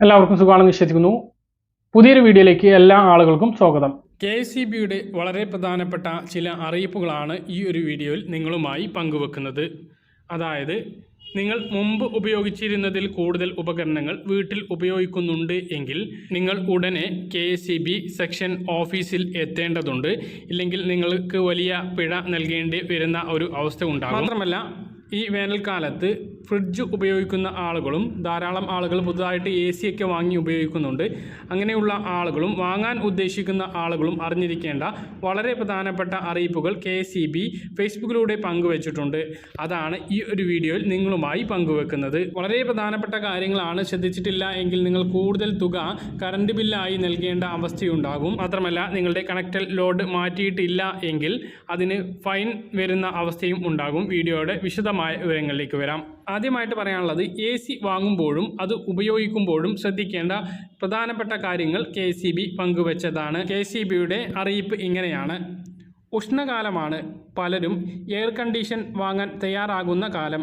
എല്ലാവർക്കും സുഖമാണെന്ന് വിശ്വസിക്കുന്നു. പുതിയൊരു വീഡിയോയിലേക്ക് എല്ലാ ആളുകൾക്കും സ്വാഗതം. കെ എസ് സി ബിയുടെ വളരെ പ്രധാനപ്പെട്ട ചില അറിയിപ്പുകളാണ് ഈ ഒരു വീഡിയോയിൽ നിങ്ങളുമായി പങ്കുവെക്കുന്നത്. അതായത് നിങ്ങൾ മുമ്പ് ഉപയോഗിച്ചിരുന്നതിൽ കൂടുതൽ ഉപകരണങ്ങൾ വീട്ടിൽ ഉപയോഗിക്കുന്നുണ്ട് എങ്കിൽ നിങ്ങൾ ഉടനെ കെ സി ബി സെക്ഷൻ ഓഫീസിൽ എത്തേണ്ടതുണ്ട്. ഇല്ലെങ്കിൽ നിങ്ങൾക്ക് വലിയ പിഴ നൽകേണ്ടി വരുന്ന ഒരു അവസ്ഥ ഉണ്ടാകും. മാത്രമല്ല ഈ വേനൽക്കാലത്ത് ഫ്രിഡ്ജ് ഉപയോഗിക്കുന്ന ആളുകളും ധാരാളം ആളുകൾ പുതുതായിട്ട് എ സി ഒക്കെ വാങ്ങി ഉപയോഗിക്കുന്നുണ്ട്. അങ്ങനെയുള്ള ആളുകളും വാങ്ങാൻ ഉദ്ദേശിക്കുന്ന ആളുകളും അറിഞ്ഞിരിക്കേണ്ട വളരെ പ്രധാനപ്പെട്ട അറിയിപ്പുകൾ കെ സി ബി ഫേസ്ബുക്കിലൂടെ പങ്കുവച്ചിട്ടുണ്ട്. അതാണ് ഈ ഒരു വീഡിയോയിൽ നിങ്ങളുമായി പങ്കുവെക്കുന്നത്. വളരെ പ്രധാനപ്പെട്ട കാര്യങ്ങളാണ് ശ്രദ്ധിച്ചിട്ടില്ല എങ്കിൽ നിങ്ങൾ കൂടുതൽ തുക കറണ്ട് ബില്ലായി നൽകേണ്ട അവസ്ഥയുണ്ടാകും. മാത്രമല്ല നിങ്ങളുടെ കണക്റ്റൽ ലോഡ് മാറ്റിയിട്ടില്ല എങ്കിൽ അതിന് ഫൈൻ വരുന്ന അവസ്ഥയും ഉണ്ടാകും. വീഡിയോയുടെ വിശദമായ വിവരങ്ങളിലേക്ക് വരാം. ആദ്യമായിട്ട് പറയാനുള്ളത് എ സി വാങ്ങുമ്പോഴും അത് ഉപയോഗിക്കുമ്പോഴും ശ്രദ്ധിക്കേണ്ട പ്രധാനപ്പെട്ട കാര്യങ്ങൾ കെ സി ബി പങ്കുവച്ചതാണ്. കെ സി ബിയുടെ അറിയിപ്പ് ഇങ്ങനെയാണ്. ഉഷ്ണകാലമാണ്. പലരും എയർ കണ്ടീഷൻ വാങ്ങാൻ തയ്യാറാകുന്ന കാലം.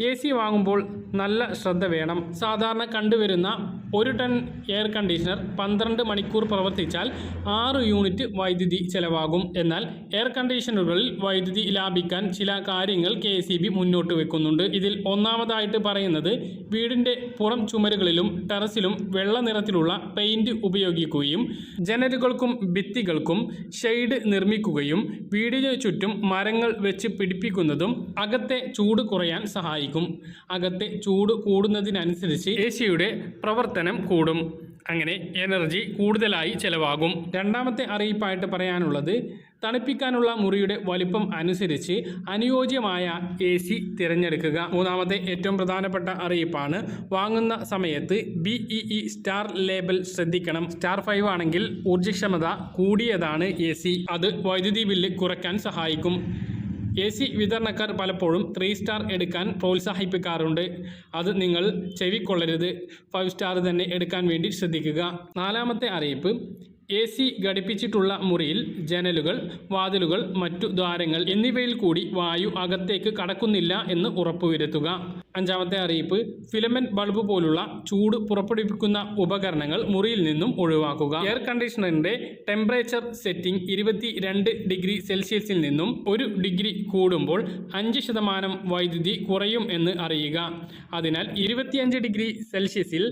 എ സി വാങ്ങുമ്പോൾ നല്ല ശ്രദ്ധ വേണം. സാധാരണ കണ്ടുവരുന്ന ഒരു ടൺ എയർ കണ്ടീഷണർ പന്ത്രണ്ട് മണിക്കൂർ പ്രവർത്തിച്ചാൽ ആറ് യൂണിറ്റ് വൈദ്യുതി ചെലവാകും. എന്നാൽ എയർ കണ്ടീഷണറുകളിൽ വൈദ്യുതി ലാഭിക്കാൻ ചില കാര്യങ്ങൾ കെ മുന്നോട്ട് വെക്കുന്നുണ്ട്. ഇതിൽ ഒന്നാമതായിട്ട് പറയുന്നത് വീടിന്റെ പുറം ചുമരുകളിലും ടെറസിലും വെള്ള നിറത്തിലുള്ള പെയിന്റ് ഉപയോഗിക്കുകയും ജനലുകൾക്കും ഭിത്തികൾക്കും ഷെയ്ഡ് നിർമ്മിക്കുകയും വീടിന് ചുറ്റും മരങ്ങൾ വെച്ച് പിടിപ്പിക്കുന്നതും അകത്തെ ചൂട് കുറയാൻ സഹായിക്കും. അകത്തെ ചൂട് കൂടുന്നതിനനുസരിച്ച് എ സിയുടെ പ്രവർത്തനം കൂടും. അങ്ങനെ എനർജി കൂടുതലായി ചെലവാകും. രണ്ടാമത്തെ അറിയിപ്പായിട്ട് പറയാനുള്ളത് തണുപ്പിക്കാനുള്ള മുറിയുടെ വലിപ്പം അനുസരിച്ച് അനുയോജ്യമായ എ സി തിരഞ്ഞെടുക്കുക. മൂന്നാമത്തെ ഏറ്റവും പ്രധാനപ്പെട്ട അറിയിപ്പാണ് വാങ്ങുന്ന സമയത്ത് B E E star label ശ്രദ്ധിക്കണം. സ്റ്റാർ ഫൈവ് ആണെങ്കിൽ ഊർജക്ഷമത കൂടിയതാണ് എ സി അത് വൈദ്യുതി ബില്ല് കുറയ്ക്കാൻ സഹായിക്കും. എ സി വിതരണക്കാർ പലപ്പോഴും ത്രീ സ്റ്റാർ എടുക്കാൻ പ്രോത്സാഹിപ്പിക്കാറുണ്ട്. അത് നിങ്ങൾ ചെവിക്കൊള്ളരുത്. ഫൈവ് സ്റ്റാർ തന്നെ എടുക്കാൻ വേണ്ടി ശ്രദ്ധിക്കുക. നാലാമത്തെ അറിയിപ്പ് എ സി ഘടിപ്പിച്ചിട്ടുള്ള മുറിയിൽ ജനലുകൾ വാതിലുകൾ മറ്റു ദ്വാരങ്ങൾ എന്നിവയിൽ കൂടി വായു അകത്തേക്ക് കടക്കുന്നില്ല എന്ന് ഉറപ്പുവരുത്തുക. അഞ്ചാമത്തെ അറിയിപ്പ് ഫിലമെന്റ് ബൾബ് പോലുള്ള ചൂട് പുറപ്പെടുവിക്കുന്ന ഉപകരണങ്ങൾ മുറിയിൽ നിന്നും ഒഴിവാക്കുക. എയർ കണ്ടീഷണറിന്റെ ടെമ്പറേച്ചർ സെറ്റിംഗ് ഇരുപത്തി രണ്ട് ഡിഗ്രി സെൽഷ്യസിൽ നിന്നും ഒരു ഡിഗ്രി കൂടുമ്പോൾ അഞ്ച് ശതമാനം വൈദ്യുതി കുറയും എന്ന് അറിയുക. അതിനാൽ ഇരുപത്തിയഞ്ച് ഡിഗ്രി സെൽഷ്യസിൽ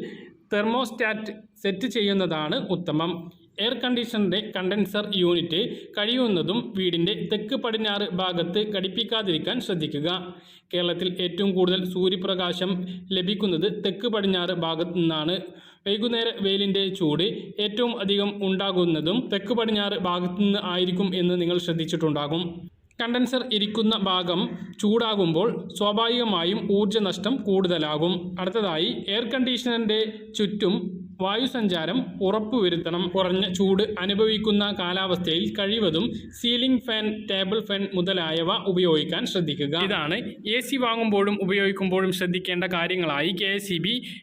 തെർമോസ്റ്റാറ്റ് സെറ്റ് ചെയ്യുന്നതാണ് ഉത്തമം. എയർ കണ്ടീഷണറിന്റെ കണ്ടൻസർ യൂണിറ്റ് കഴിയുന്നതും വീടിന്റെ തെക്ക് പടിഞ്ഞാറ് ഭാഗത്ത് ഘടിപ്പിക്കാതിരിക്കാൻ ശ്രദ്ധിക്കുക. കേരളത്തിൽ ഏറ്റവും കൂടുതൽ സൂര്യപ്രകാശം ലഭിക്കുന്നത് തെക്ക് പടിഞ്ഞാറ് ഭാഗത്തു നിന്നാണ്. വൈകുന്നേര വെയിലിന്റെ ചൂട് ഏറ്റവും അധികം ഉണ്ടാകുന്നതും തെക്ക് പടിഞ്ഞാറ് ഭാഗത്തു നിന്ന് ആയിരിക്കും എന്ന് നിങ്ങൾ ശ്രദ്ധിച്ചിട്ടുണ്ടാകും. കണ്ടൻസർ ഇരിക്കുന്ന ഭാഗം ചൂടാകുമ്പോൾ സ്വാഭാവികമായും ഊർജനഷ്ടം കൂടുതലാകും. അടുത്തതായി എയർ കണ്ടീഷണറിന്റെ ചുറ്റും വായുസഞ്ചാരം ഉറപ്പുവരുത്തണം കുറഞ്ഞ ചൂട് അനുഭവിക്കുന്ന കാലാവസ്ഥയിൽ കഴിവതും സീലിംഗ് ഫാൻ ടേബിൾ ഫാൻ മുതലായവ ഉപയോഗിക്കാൻ ശ്രദ്ധിക്കുക. ഇതാണ് എ സി വാങ്ങുമ്പോഴും ഉപയോഗിക്കുമ്പോഴും ശ്രദ്ധിക്കേണ്ട കാര്യങ്ങളായി കെ എസ്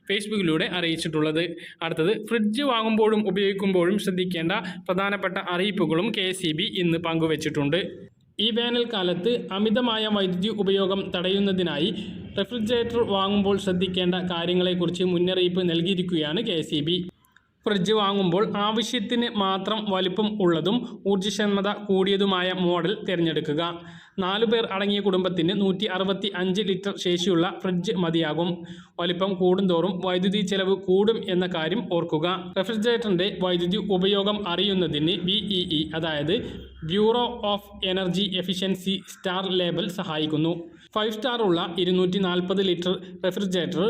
ഫേസ്ബുക്കിലൂടെ അറിയിച്ചിട്ടുള്ളത്. അടുത്തത് ഫ്രിഡ്ജ് വാങ്ങുമ്പോഴും ഉപയോഗിക്കുമ്പോഴും ശ്രദ്ധിക്കേണ്ട പ്രധാനപ്പെട്ട അറിയിപ്പുകളും കെ ബി ഇന്ന് പങ്കുവച്ചിട്ടുണ്ട്. ഈ വേനൽക്കാലത്ത് അമിതമായ വൈദ്യുതി ഉപയോഗം തടയുന്നതിനായി റെഫ്രിജറേറ്റർ വാങ്ങുമ്പോൾ ശ്രദ്ധിക്കേണ്ട കാര്യങ്ങളെക്കുറിച്ച് മുന്നറിയിപ്പ് നൽകിയിരിക്കുകയാണ് കെ ഫ്രിഡ്ജ് വാങ്ങുമ്പോൾ ആവശ്യത്തിന് മാത്രം വലിപ്പം ഉള്ളതും ഊർജക്ഷമത കൂടിയതുമായ മോഡൽ തിരഞ്ഞെടുക്കുക. നാലു പേർ അടങ്ങിയ കുടുംബത്തിന് നൂറ്റി അറുപത്തി അഞ്ച് ലിറ്റർ ശേഷിയുള്ള ഫ്രിഡ്ജ് മതിയാകും. വലിപ്പം കൂടുന്തോറും വൈദ്യുതി ചെലവ് കൂടും എന്ന കാര്യം ഓർക്കുക. റെഫ്രിജറേറ്ററിന്റെ വൈദ്യുതി ഉപയോഗം അറിയുന്നതിന് ബി ഇ ഇ അതായത് bureau of energy efficiency star label സഹായിക്കുന്നു. ഫൈവ് സ്റ്റാർ ഉള്ള ഇരുന്നൂറ്റി ലിറ്റർ റെഫ്രിജറേറ്റർ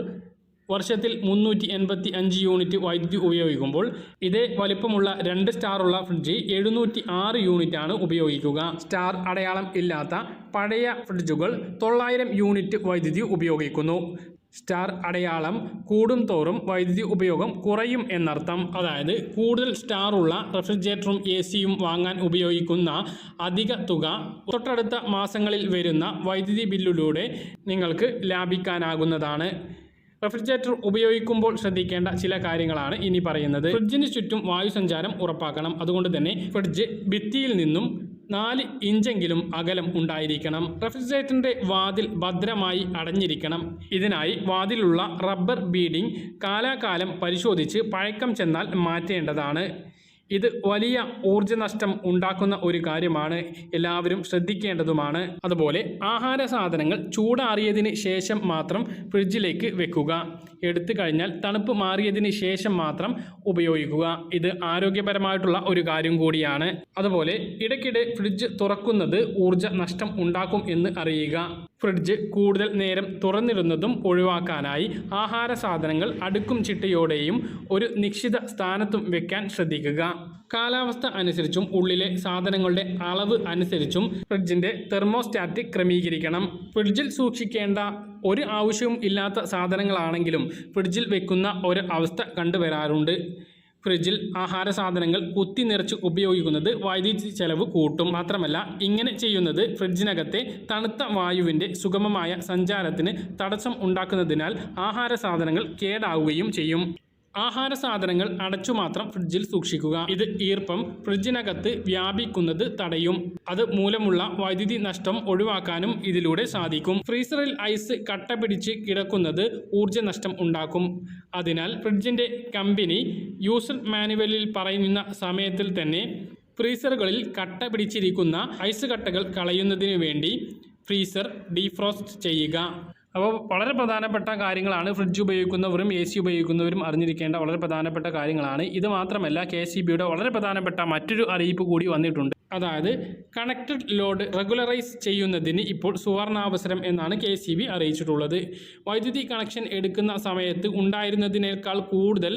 വർഷത്തിൽ മുന്നൂറ്റി എൺപത്തി അഞ്ച് യൂണിറ്റ് വൈദ്യുതി ഉപയോഗിക്കുമ്പോൾ ഇതേ വലിപ്പമുള്ള രണ്ട് സ്റ്റാറുള്ള ഫ്രിഡ്ജ് എഴുന്നൂറ്റി ആറ് ആണ് ഉപയോഗിക്കുക. സ്റ്റാർ അടയാളം ഇല്ലാത്ത പഴയ ഫ്രിഡ്ജുകൾ തൊള്ളായിരം യൂണിറ്റ് വൈദ്യുതി ഉപയോഗിക്കുന്നു. സ്റ്റാർ അടയാളം കൂടും തോറും വൈദ്യുതി ഉപയോഗം കുറയും എന്നർത്ഥം. അതായത് കൂടുതൽ സ്റ്റാർ ഉള്ള റെഫ്രിജറേറ്ററും എ സിയും വാങ്ങാൻ ഉപയോഗിക്കുന്ന അധിക തുക തൊട്ടടുത്ത മാസങ്ങളിൽ വരുന്ന വൈദ്യുതി ബില്ലിലൂടെ നിങ്ങൾക്ക് ലാഭിക്കാനാകുന്നതാണ്. റെഫ്രിജറേറ്റർ ഉപയോഗിക്കുമ്പോൾ ശ്രദ്ധിക്കേണ്ട ചില കാര്യങ്ങളാണ് ഇനി പറയുന്നത്. ഫ്രിഡ്ജിന് ചുറ്റും വായു സഞ്ചാരം ഉറപ്പാക്കണം. അതുകൊണ്ട് തന്നെ ഫ്രിഡ്ജ് ഭിത്തിയിൽ നിന്നും നാല് ഇഞ്ചെങ്കിലും അകലം ഉണ്ടായിരിക്കണം. റെഫ്രിജറേറ്ററിന്റെ വാതിൽ ഭദ്രമായി അടഞ്ഞിരിക്കണം. ഇതിനായി വാതിലുള്ള റബ്ബർ ബീഡിംഗ് കാലാകാലം പരിശോധിച്ച് പഴക്കം ചെന്നാൽ മാറ്റേണ്ടതാണ്. ഇത് വലിയ ഊർജനഷ്ടം ഉണ്ടാക്കുന്ന ഒരു കാര്യമാണ്. എല്ലാവരും ശ്രദ്ധിക്കേണ്ടതുമാണ്. അതുപോലെ ആഹാര സാധനങ്ങൾ ചൂടാറിയതിന് ശേഷം മാത്രം ഫ്രിഡ്ജിലേക്ക് വെക്കുക. എടുത്തു കഴിഞ്ഞാൽ തണുപ്പ് മാറിയതിന് ശേഷം മാത്രം ഉപയോഗിക്കുക. ഇത് ആരോഗ്യപരമായിട്ടുള്ള ഒരു കാര്യം കൂടിയാണ്. അതുപോലെ ഇടയ്ക്കിടെ ഫ്രിഡ്ജ് തുറക്കുന്നത് ഊർജ നഷ്ടം ഉണ്ടാക്കും എന്ന് അറിയുക. ഫ്രിഡ്ജ് കൂടുതൽ നേരം തുറന്നിരുന്നതും ഒഴിവാക്കാനായി ആഹാര സാധനങ്ങൾ അടുക്കും ചിട്ടയോടെയും ഒരു നിശ്ചിത സ്ഥാനത്തും വെക്കാൻ ശ്രദ്ധിക്കുക. കാലാവസ്ഥ അനുസരിച്ചും ഉള്ളിലെ സാധനങ്ങളുടെ അളവ് അനുസരിച്ചും ഫ്രിഡ്ജിന്റെ തെർമോസ്റ്റാറ്റ് ക്രമീകരിക്കണം. ഫ്രിഡ്ജിൽ സൂക്ഷിക്കേണ്ട ഒരു ആവശ്യവും ഇല്ലാത്ത സാധനങ്ങളാണെങ്കിലും ഫ്രിഡ്ജിൽ വെക്കുന്ന ഒരു അവസ്ഥ കണ്ടുവരാറുണ്ട്. ഫ്രിഡ്ജിൽ ആഹാര സാധനങ്ങൾ കുത്തി നിറച്ച് ഉപയോഗിക്കുന്നത് വൈദ്യുതി ചെലവ് കൂട്ടും. മാത്രമല്ല ഇങ്ങനെ ചെയ്യുന്നത് ഫ്രിഡ്ജിനകത്തെ തണുത്ത വായുവിന്റെ സുഗമമായ സഞ്ചാരത്തിന് തടസ്സം ഉണ്ടാക്കുന്നതിനാൽ ആഹാര സാധനങ്ങൾ കേടാവുകയും ചെയ്യും. ആഹാര സാധനങ്ങൾ അടച്ചു മാത്രം ഫ്രിഡ്ജിൽ സൂക്ഷിക്കുക. ഇത് ഈർപ്പം ഫ്രിഡ്ജിനകത്ത് വ്യാപിക്കുന്നത് തടയും. അത് മൂലമുള്ള വൈദ്യുതി നഷ്ടം ഒഴിവാക്കാനും ഇതിലൂടെ സാധിക്കും. ഫ്രീസറിൽ ഐസ് കട്ട പിടിച്ച് കിടക്കുന്നത് ഊർജനഷ്ടം ഉണ്ടാക്കും. അതിനാൽ ഫ്രിഡ്ജിന്റെ കമ്പനി യൂസർ മാനുവലിൽ പറയുന്ന സമയത്തിൽ തന്നെ ഫ്രീസറുകളിൽ കട്ട പിടിച്ചിരിക്കുന്ന ഐസ് കട്ടകൾ കളയുന്നതിന് വേണ്ടി ഫ്രീസർ ഡീഫ്രോസ്റ്റ് ചെയ്യുക. അപ്പോൾ വളരെ പ്രധാനപ്പെട്ട കാര്യങ്ങളാണ് ഫ്രിഡ്ജ് ഉപയോഗിക്കുന്നവരും എ സി ഉപയോഗിക്കുന്നവരും അറിഞ്ഞിരിക്കേണ്ട വളരെ പ്രധാനപ്പെട്ട കാര്യങ്ങളാണ്. ഇത് മാത്രമല്ല കെ സി ബിയുടെ വളരെ പ്രധാനപ്പെട്ട മറ്റൊരു അറിയിപ്പ് കൂടി വന്നിട്ടുണ്ട്. അതായത് കണക്റ്റഡ് ലോഡ് റെഗുലറൈസ് ചെയ്യുന്നതിന് ഇപ്പോൾ സുവർണാവസരം എന്നാണ് കെ സി ബി അറിയിച്ചിട്ടുള്ളത്. വൈദ്യുതി കണക്ഷൻ എടുക്കുന്ന സമയത്ത് ഉണ്ടായിരുന്നതിനേക്കാൾ കൂടുതൽ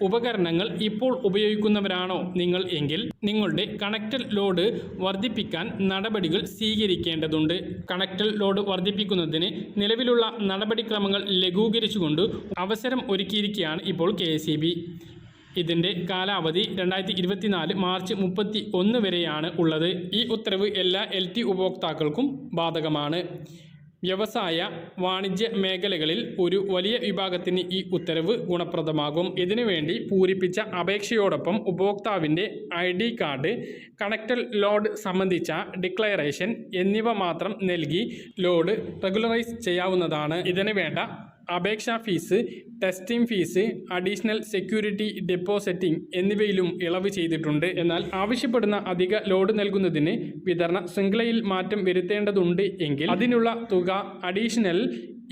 ഉപകരണങ്ങൾ ഇപ്പോൾ ഉപയോഗിക്കുന്നവരാണോ നിങ്ങൾ എങ്കിൽ നിങ്ങളുടെ കണക്റ്റഡ് ലോഡ് വർദ്ധിപ്പിക്കാൻ നടപടികൾ സ്വീകരിക്കേണ്ടതുണ്ട്. കണക്റ്റഡ് ലോഡ് വർദ്ധിപ്പിക്കുന്നതിന് നിലവിലുള്ള നടപടിക്രമങ്ങൾ ലഘൂകരിച്ചുകൊണ്ട് അവസരം ഒരുക്കിയിരിക്കുകയാണ് ഇപ്പോൾ കെ ഇതിന്റെ കാലാവധി രണ്ടായിരത്തി ഇരുപത്തിനാല് മാർച്ച് മുപ്പത്തി ഒന്ന് വരെയാണ് ഉള്ളത്. ഈ ഉത്തരവ് എല്ലാ എൽ ടി ഉപഭോക്താക്കൾക്കും ബാധകമാണ്. വ്യവസായ വാണിജ്യ മേഖലകളിൽ ഒരു വലിയ വിഭാഗത്തിന് ഈ ഉത്തരവ് ഗുണപ്രദമാകും. ഇതിനുവേണ്ടി പൂരിപ്പിച്ച അപേക്ഷയോടൊപ്പം ഉപഭോക്താവിന്റെ I D card connected load സംബന്ധിച്ച ഡിക്ലറേഷൻ എന്നിവ മാത്രം നൽകി ലോഡ് റെഗുലറൈസ് ചെയ്യാവുന്നതാണ്. ഇതിനു വേണ്ട അപേക്ഷാ fees testing fees additional security depositing എന്നിവയിലും ഇളവ് ചെയ്തിട്ടുണ്ട്. എന്നാൽ ആവശ്യപ്പെടുന്ന അധിക ലോഡ് നൽകുന്നതിന് വിതരണ ശൃംഖലയിൽ മാറ്റം വരുത്തേണ്ടതുണ്ട് എങ്കിൽ അതിനുള്ള തുക additional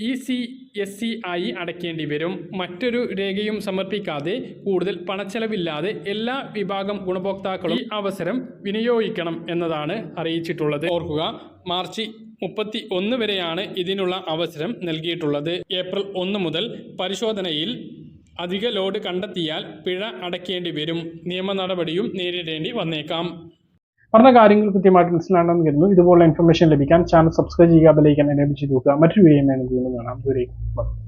E C S C ആയി അടയ്ക്കേണ്ടി വരും. മറ്റൊരു രേഖയും സമർപ്പിക്കാതെ കൂടുതൽ പണച്ചെലവില്ലാതെ എല്ലാ വിഭാഗം ഗുണഭോക്താക്കളും ഈ അവസരം വിനിയോഗിക്കണം എന്നതാണ് അറിയിച്ചിട്ടുള്ളത്. ഓർക്കുക മാർച്ച് മുപ്പത്തി ഒന്ന് വരെയാണ് ഇതിനുള്ള അവസരം നൽകിയിട്ടുള്ളത്. ഏപ്രിൽ ഒന്ന് മുതൽ പരിശോധനയിൽ അധിക ലോഡ് കണ്ടെത്തിയാൽ പിഴ അടയ്ക്കേണ്ടി വരും. നിയമ നടപടിയും നേരിടേണ്ടി വന്നേക്കാം. പറഞ്ഞ കാര്യങ്ങൾ കൃത്യമായിട്ട് മനസ്സിലാണെന്ന് കരുതുന്നു ഇതുപോലുള്ള ഇൻഫർമേഷൻ ലഭിക്കാൻ ചാനൽ സബ്സ്ക്രൈബ് ചെയ്യുക ബെലൈക്കൻ എനേബിൾ ചെയ്ത് നോക്കുക മറ്റൊരു വീഡിയോ കാണാം. ദൂരേക്കും